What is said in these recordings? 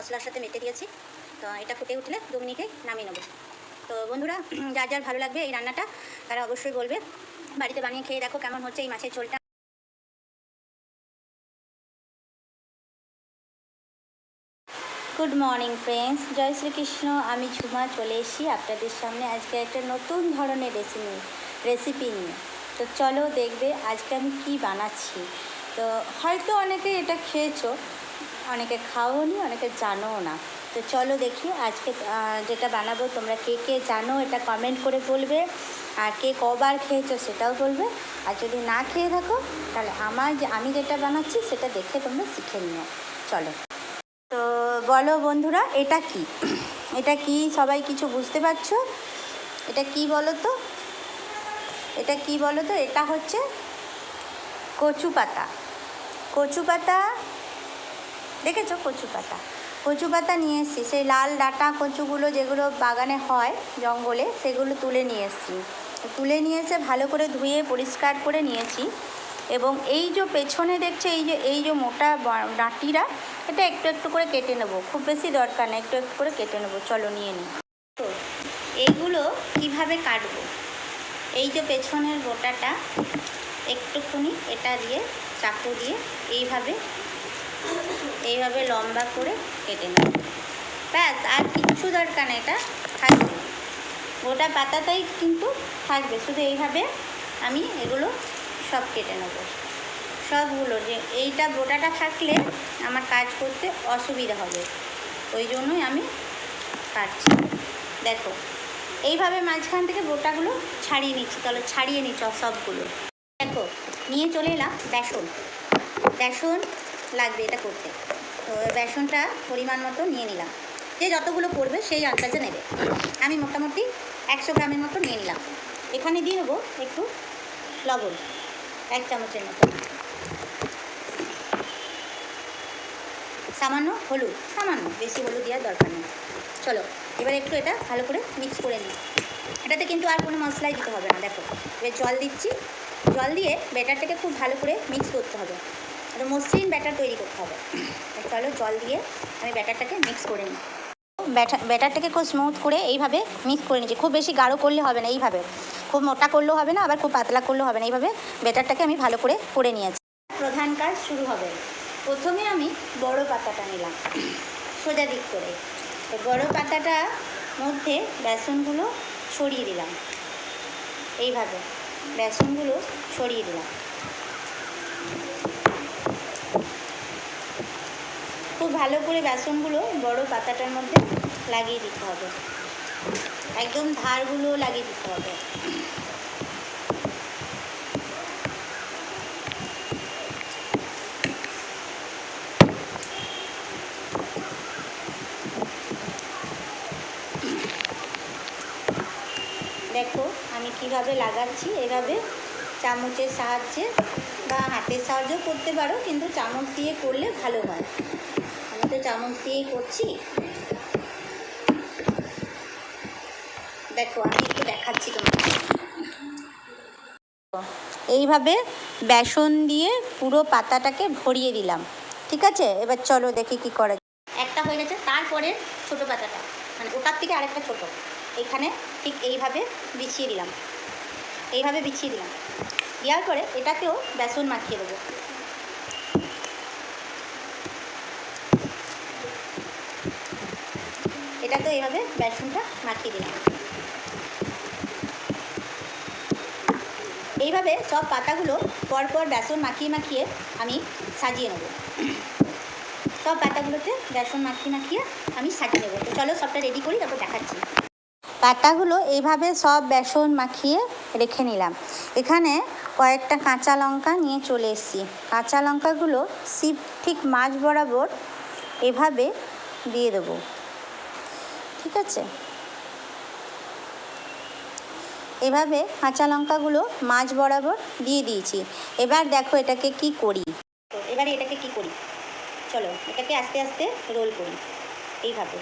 মশলার সাথে মেটে দিয়েছি। তো এটা ফুটে উঠলে দু মিনিটে নামিয়ে নেব। তো বন্ধুরা, যার যার ভালো লাগবে এই রান্নাটা, তারা অবশ্যই বলবে। বাড়িতে বানিয়ে খেয়ে দেখো কেমন হচ্ছে এই মাছের ঝোলটা। Good morning friends Jai Shrikrishna. আমি ঝুমা, চলে এসেছি আপনাদের সামনে আজকে একটা নতুন ধরনের রেসিপি রেসিপি নিয়ে। তো চলো দেখবে আজকে আমি কি বানাচ্ছি। তো হয়তো অনেকে এটা খেয়েছো অনেকে খাওনি অনেকে জানোও না। তো চলো দেখি আজকে যেটা বানাবো, তোমরা কে কে জানো, এটা কমেন্ট করে বলবে। আর কে কবার খেয়েছো সেটাও বলবে। আর যদি না খেয়ে থাকো, তাহলে আমার যে, আমি যেটা বানাচ্ছি, সেটা দেখে তোমরা শিখে নিও। চলো। তো বলো বন্ধুরা, এটা কি? এটা কি সবাই কিছু বুঝতে পারছ? এটা কি বলো তো এটা কি বলো তো এটা হচ্ছে কচু পাতা কচু পাতা দেখেছ কচু পাতা? কচু পাতা নিয়ে এসেছি। সেই লাল ডাটা কচুগুলো যেগুলো বাগানে হয় জঙ্গলে, সেগুলো তুলে নিয়ে এসেছি। তুলে নিয়ে এসে ভালো করে ধুয়ে পরিষ্কার করে নিয়েছি। এবং এই যে পেছনে দেখছে, এই যে এই যে মোটা ডাঁটিরা, এটা একটু একটু করে কেটে নেব। খুব বেশি দরকার না, একটু একটু করে কেটে নেব। চলো, নিয়ে নিই। তো, এইগুলো কীভাবে কাটবো? এই যে পেছনের গোটাটা, একটুখানি এটা দিয়ে, চাকু দিয়ে, এইভাবে এইভাবে লম্বা করে কেটে নেব। ব্যাস, আর কিচ্ছু দরকার নেই, এটা থাকবে। গোটা পাতাটাই কিন্তু থাকবে, শুধু এইভাবে আমি এগুলো সব কেটে নেব। সবগুলো যে এইটা গোটাটা থাকলে আমার কাজ করতে অসুবিধা হবে, ওই জন্যই আমি কাটছি। দেখো, এইভাবে মাঝখান থেকে গোটাগুলো ছাড়িয়ে নিচ্ছি, তাহলে ছাড়িয়ে নিচ্ছি সবগুলো। দেখো, নিয়ে চলে এলাম বেসন। বেসন লাগবে এটা করতে। তো বেসনটা পরিমাণ মতো নিয়ে নিলাম। যে যতগুলো পড়বে সেই আন্দাজে নেবে। আমি মোটামুটি একশো গ্রামের মতো নিয়ে নিলাম। এখানে দিয়ে দেবো একটু লবণ, এক চামচের মতো। সামান্য হলুদ, সামান্য, বেশি হলুদ দেওয়ার দরকার নেই। চলো, এবার একটু এটা ভালো করে মিক্স করে নিই। এটাতে কিন্তু আর কোনো মশলাই দিতে হবে না, দেখো। এবার জল দিচ্ছি। জল দিয়ে ব্যাটারটাকে খুব ভালো করে মিক্স করতে হবে। একটা মসৃণ ব্যাটার তৈরি করতে হবে। চলো জল দিয়ে আমি ব্যাটারটাকে মিক্স করে নিই। ব্যাটার ব্যাটারটাকে খুব স্মুথ করে এইভাবে মিক্স করে নিচ্ছি। খুব বেশি গাঢ় করলে হবে না এইভাবে। খুব মোটা করলেও হবে না, আবার খুব পাতলা করলেও হবে না। এইভাবে ব্যাটারটাকে আমি ভালো করে করে নিয়েছি। প্রধান কাজ শুরু হবে। প্রথমে আমি বড় পাতাটা নিলাম, সোজা দিক করে। তো বড় পাতাটা মধ্যে বেসনগুলো ছড়িয়ে দিলাম। এইভাবে বেসনগুলো ছড়িয়ে দিলাম। খুব ভালো করে বেসনগুলো বড় পাতাটার মধ্যে লাগিয়ে দিতে হবে। একদম ধারগুলো লাগিয়ে দিতে হবে। দেখো আমি কীভাবে লাগাচ্ছি, এভাবে চামচের সাহায্যে বা হাতের সাহায্যেও করতে পারো, কিন্তু চামচ দিয়ে করলে ভালো হয়। তো চামচ দিয়েই করছি। দেখো, আমি একটু দেখাচ্ছি তোমাকে। এইভাবে বেসন দিয়ে পুরো পাতাটাকে ভরিয়ে দিলাম। ঠিক আছে? এবার চলো দেখি কি করা। একটা হয়ে গেছে, তারপরে ছোট পাতাটা। মানে ওটার থেকে আরেকটা ছোট। এখানে ঠিক এইভাবে বিছিয়ে দিলাম। এইভাবে বিছিয়ে দিলাম। দেওয়ার পরে এটাকেও বেসন মাখিয়ে দেবো। এটাতে এইভাবে বেসনটা মাখিয়ে দিলাম। এইভাবে সব পাতাগুলো পরপর বেসন মাখিয়ে মাখিয়ে আমি সাজিয়ে নেব। সব পাতাগুলোতে বেসন মাখিয়ে মাখিয়ে আমি সাজিয়ে নেব। তো চলো সবটা রেডি করি, তারপর দেখাচ্ছি। পাতাগুলো এইভাবে সব বেসন মাখিয়ে রেখে নিলাম। এখানে কয়েকটা কাঁচা লঙ্কা নিয়ে চলে এসেছি। কাঁচা লঙ্কাগুলো সিপ ঠিক মাছ বরাবর এভাবে দিয়ে দেবো। ঠিক আছে? এভাবে কাঁচা লঙ্কাগুলো মাছ বরাবর দিয়ে দিয়েছি। এবার দেখো এটাকে কি করি। এবারে এটাকে কি করি? চলো, এটাকে আস্তে আস্তে রোল করি। এইভাবে।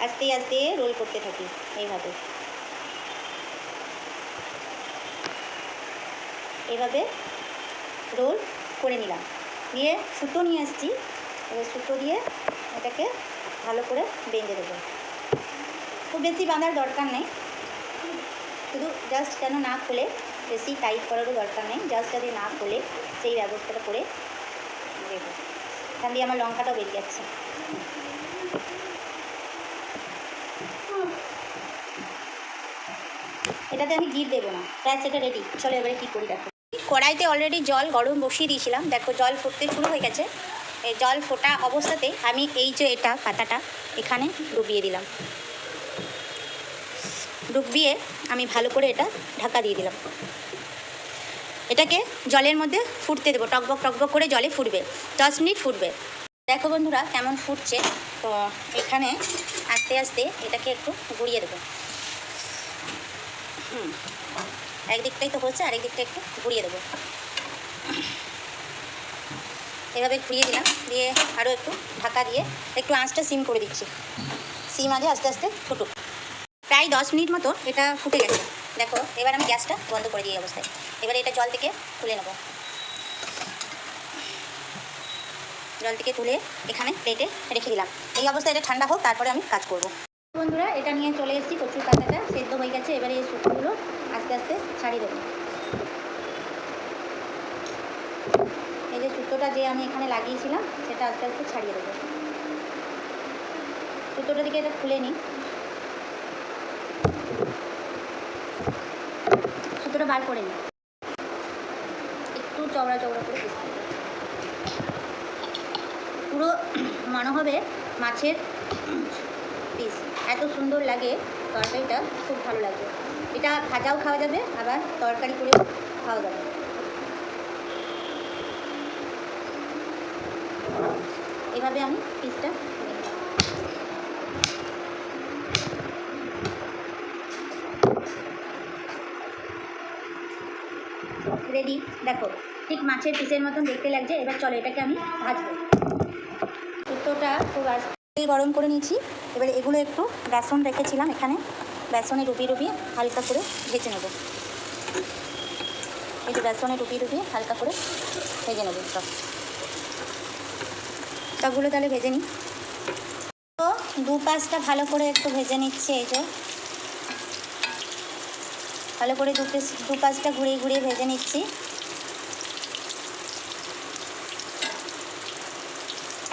আস্তে আস্তে রোল করতে থাকি, এইভাবে। এইভাবে রোল করে নিলাম। দিয়ে সুতো নিয়ে আসছি। এবার সুতো দিয়ে এটাকে ভালো করে বেঁধে দেবো। খুব বেশি বাঁধার দরকার নেই। শুধু জাস্ট কেন না খুলে, বেশি টাইট করারও দরকার নেই। জাস্ট যদি না খুলে, সেই ব্যবস্থাটা করে দেবো এখান দিয়ে আমার লঙ্কাটাও বেরিয়ে যাচ্ছে। এটাতে আমি ঘি দেবো না। ব্যাস, এটা রেডি চলো এবারে কী করি দেখো। কড়াইতে অলরেডি জল গরম বসিয়ে দিয়েছিলাম। দেখো, জল ফুটতে শুরু হয়ে গেছে। জল ফোটা অবস্থাতে আমি এই যে এটা পাতাটা এখানে ডুবিয়ে দিলাম। ডুবিয়ে আমি ভালো করে এটা ঢাকা দিয়ে দিলাম। এটাকে জলের মধ্যে ফুটতে দেবো টকবক টকবক করে জলে ফুটবে, দশ মিনিট ফুটবে। দেখো বন্ধুরা কেমন ফুটছে, তো এখানে আস্তে আস্তে এটাকে একটু গুঁড়িয়ে দেবো। হুম একদিকটাই তো হচ্ছে, আরেক দিকটা একটু ঘুরিয়ে দেবো। এভাবে ঘুরিয়ে দিলাম, দিয়ে আরও একটু ঢাকা দিয়ে একটু আঁচটা সিম করে দিচ্ছি। সিম আগে আস্তে আস্তে ফুটুক। প্রায় দশ মিনিট মতো এটা ফুটে গেছে। দেখো, এবার আমি গ্যাসটা বন্ধ করে দিই অবস্থায়। এবারে এটা জল থেকে তুলে নেব। জল থেকে তুলে এখানে প্লেটে রেখে দিলাম। এই অবস্থায় এটা ঠান্ডা হোক, তারপরে আমি কাজ করব। বন্ধুরা, এটা নিয়ে চলে এসেছি কচুর পাতাটা। সেদ্ধ হয়ে গেছে, এবারে এই শুকনোগুলো আস্তে আস্তে ছাড়িয়ে দেবো। এই যে সুতোটা যে আমি এখানে লাগিয়েছিলাম, সেটা আস্তে আস্তে ছাড়িয়ে দেবো। সুতোটা দিকে এটা খুলে নিই সুতোটা বার করে নিই। একটু চওড়া চওড়া করে পিস পুরো মনে হবে মাছের পিস এত সুন্দর লাগে তরকারিটা, খুব ভালো লাগে। এটা ভাজাও খাওয়া যাবে, আবার তরকারি করেও খাওয়া যাবে। এভাবে আমি পিসটা রেডি দেখো, ঠিক মাছের পিসের মতন দেখতে লাগছে। এবার চলো এটাকে আমি ভাজবো। শুক্তোটা খুব তেল গরম করে নিয়েছি। এবার এগুলো একটু বেসন রেখেছিলাম এখানে। বেসনে ডুবিয়ে ডুবিয়ে হালকা করে ভেজে নেব। এই যে বেসনে ডুবিয়ে ডুবিয়ে হালকা করে ভেজে নেব সব। সবগুলো তাহলে ভেজে নিই। তো দু পাঁচটা ভালো করে একটু ভেজে নিচ্ছি, এই যে। ভালো করে দু দু পাঁচটা ঘুরিয়ে ঘুরিয়ে ভেজে নিচ্ছি।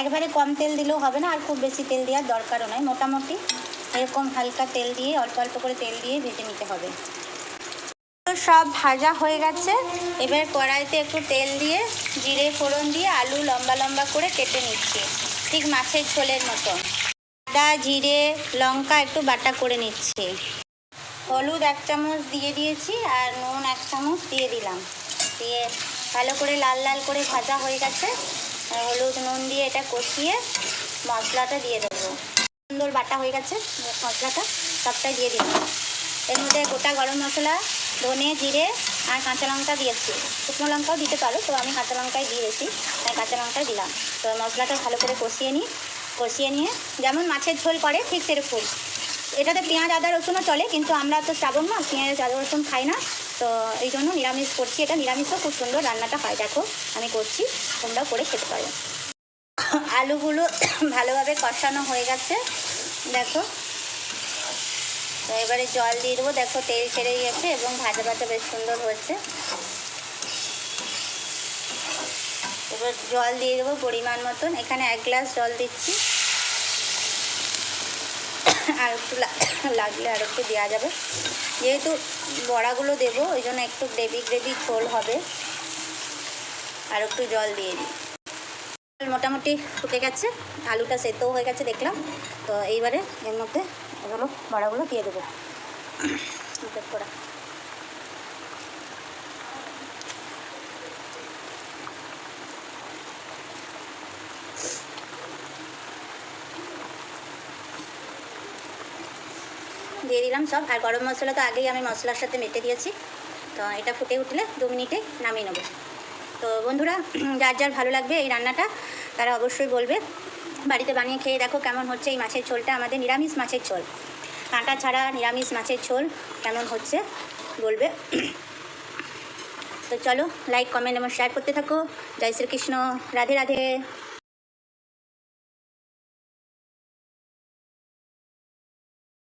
একবারে কম তেল দিলেও হবে না, আর খুব বেশি তেল দেওয়ার দরকারও নয় মোটামুটি এরকম হালকা তেল দিয়ে, অল্প অল্প করে তেল দিয়ে ভেজে নিতে হবে। সব ভাজা হয়ে গেছে। এবার কড়াইতে একটু তেল দিয়ে, জিরে, ফোড়ন দিয়ে আলু লম্বা লম্বা করে কেটে নিচ্ছি, ঠিক মাছের ঝোলের মতন। আদা, জিরে, লঙ্কা একটু বাটা করে নিচ্ছি। হলুদ এক চামচ দিয়ে দিয়েছি আর নুন এক চামচ দিয়ে দিলাম। দিয়ে ভালো করে লাল লাল করে ভাজা হয়ে গেছে। হলুদ নুন দিয়ে এটা কষিয়ে মশলাটা দিয়ে দেবো। সুন্দর বাটা হয়ে গেছে মশলাটা, সবটাই দিয়ে দিলাম। এর মধ্যে গোটা গরম মশলা, ধনে, জিরে আর কাঁচা লঙ্কা দিয়েছি। শুকনো লঙ্কাও দিতে পারো, তো আমি কাঁচা লঙ্কাই দিয়েছি তাই কাঁচা লঙ্কাই দিলাম। তো মশলাটা ভালো করে কষিয়ে নিই। কষিয়ে নিয়ে যেমন মাছের ঝোল করে ঠিক সেরকম। এটাতে পেঁয়াজ, আদা, রসুনও চলে, কিন্তু আমরা তো শ্রাবণ না পেঁয়াজ, আদা, রসুন খাই না। তো এই জন্য নিরামিষ করছি এটা। নিরামিষও খুব সুন্দর রান্নাটা হয়, দেখো, আমি করছি তোমরাও করে খেতে পারো। আলুগুলো ভালোভাবে কষানো হয়ে গেছে, দেখো। তো এবারে জল দিয়ে দেবো, দেখো, তেল ছেড়ে গেছে এবং ভাজা ভাজা বেশ সুন্দর হয়েছে। এবার জল দিয়ে দেবো পরিমাণ মতন। এখানে এক গ্লাস জল দিচ্ছি। আর একটু লাগলে আর একটু দেওয়া যাবে। যেহেতু বড়াগুলো দেবো, ওই জন্য একটু গ্রেভি গ্রেভি ঝোল হবে। আর একটু জল দিয়ে দিই। মোটামুটি ফুটে গেছে, আলুটা সেদ্ধও হয়ে গেছে দেখলাম। তো এইবারে এর মধ্যে এগুলো বড়াগুলো দিয়ে দেবো। করা দিয়ে দিলাম সব। আর গরম মশলা তো আগেই আমি মশলার সাথে মেটে দিয়েছি। তো এটা ফুটে উঠলে দু মিনিটে নামিয়ে নেব। তো বন্ধুরা, যার যার ভালো লাগবে এই রান্নাটা, তারা অবশ্যই বলবে। বাড়িতে বানিয়ে খেয়ে দেখো কেমন হচ্ছে এই মাছের ঝোলটা, আমাদের নিরামিষ মাছের ঝোল। কাঁটা ছাড়া নিরামিষ মাছের ঝোল কেমন হচ্ছে বলবে। তো চলো লাইক কমেন্ট এবং শেয়ার করতে থাকো। জয় শ্রীকৃষ্ণ। রাধে রাধে।